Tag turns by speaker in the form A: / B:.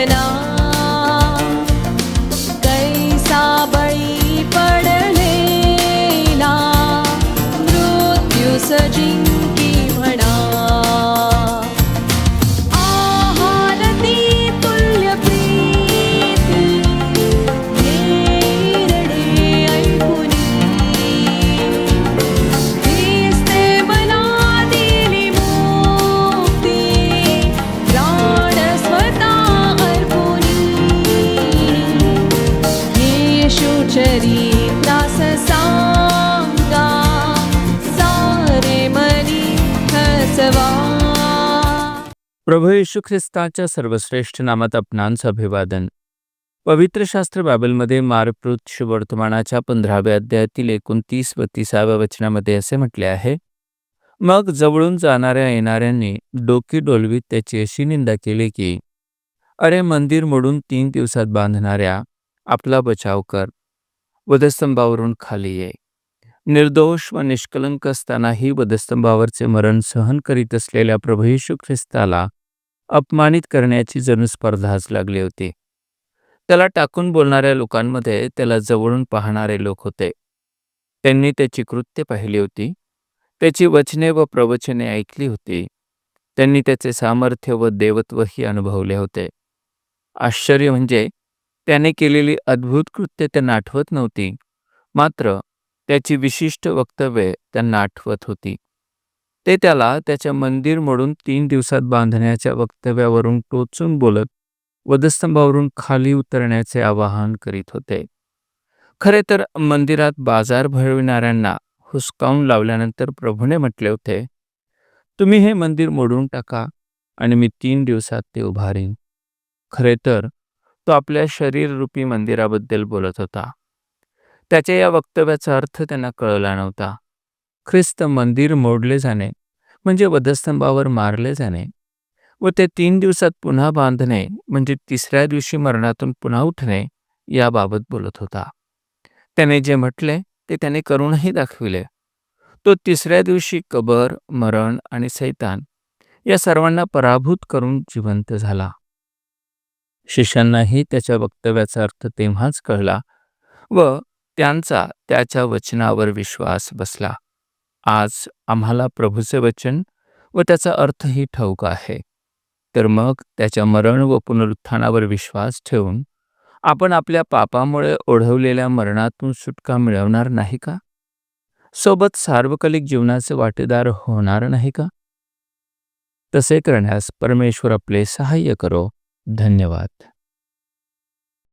A: and I येशूचरी
B: प्रभू येशू ख्रिस्ताच्या सर्वश्रेष्ठ नामात आपणांचं अभिवादन पवित्र शास्त्र बायबलमध्ये मारपृत वर्तमानाच्या पंधराव्या अध्यायातील एकोणतीस व तिसाव्या वचनामध्ये असे म्हटले आहे मग जवळून जाणाऱ्या येणाऱ्यांनी डोकी डोलवीत त्याची अशी निंदा केली की अरे मंदिर मोडून तीन दिवसात बांधणाऱ्या आपला बचाव कर वधस्तंभावरून खाली ये. निर्दोष व निष्कलंक असतानाही वधस्तंभावरचे मरण सहन करीत असलेल्या प्रभू येशू ख्रिस्ताला अपमानित करण्याची जणू स्पर्धाच लागली होती. त्याला टाकून बोलणाऱ्या लोकांमध्ये त्याला जवळून पाहणारे लोक होते. त्यांनी त्याची कृत्य पाहिली होती. त्याची वचने व प्रवचने ऐकली होती. त्यांनी त्याचे सामर्थ्य व देवत्वही अनुभवले होते. आश्चर्य म्हणजे त्याने केलेली अद्भुत कृत्य त्यांना आठवत नव्हती. मात्र त्याची विशिष्ट वक्तव्ये त्यांना आठवत होती. ते त्याला त्याच्या मंदिर मोडून तीन दिवसात बांधण्याच्या वक्तव्यावरून टोचून बोलत वधस्तंभावरून खाली उतरण्याचे आवाहन करीत होते. खरे तर मंदिरात बाजार भरविणाऱ्यांना हुसकावून लावल्यानंतर प्रभूने म्हटले होते तुम्ही हे मंदिर मोडून टाका आणि मी तीन दिवसात ते उभारीन. खरे तर तो आपल्या शरीररूपी मंदिराबद्दल बोलत होता. त्याच्या या वक्तव्याचा अर्थ त्यांना कळला नव्हता. ख्रिस्त मंदिर मोडले जाणे म्हणजे वधस्तंभावर मारले जाणे व ते तीन दिवसात पुन्हा बांधणे म्हणजे तिसऱ्या दिवशी मरणातून पुन्हा उठणे याबाबत बोलत होता. त्याने जे म्हटले ते त्याने करूनही दाखविले. तो तिसऱ्या दिवशी कबर मरण आणि सैतान या सर्वांना पराभूत करून जिवंत झाला. शिष्यांनाही त्याच्या वक्तव्याचा अर्थ तेव्हाच कळला व त्यांचा त्याच्या वचनावर विश्वास बसला. आज आम्हाला प्रभूचे वचन व त्याचा अर्थही ठाऊक आहे. तर मग त्याच्या मरण व पुनरुत्थानावर विश्वास ठेवून आपण आपल्या पापामुळे ओढवलेल्या मरणातून सुटका मिळवणार नाही का? सोबत सार्वकालिक जीवनाचे वाटेदार होणार नाही का? तसे करण्यास परमेश्वर आपले सहाय्य करो. धन्यवाद.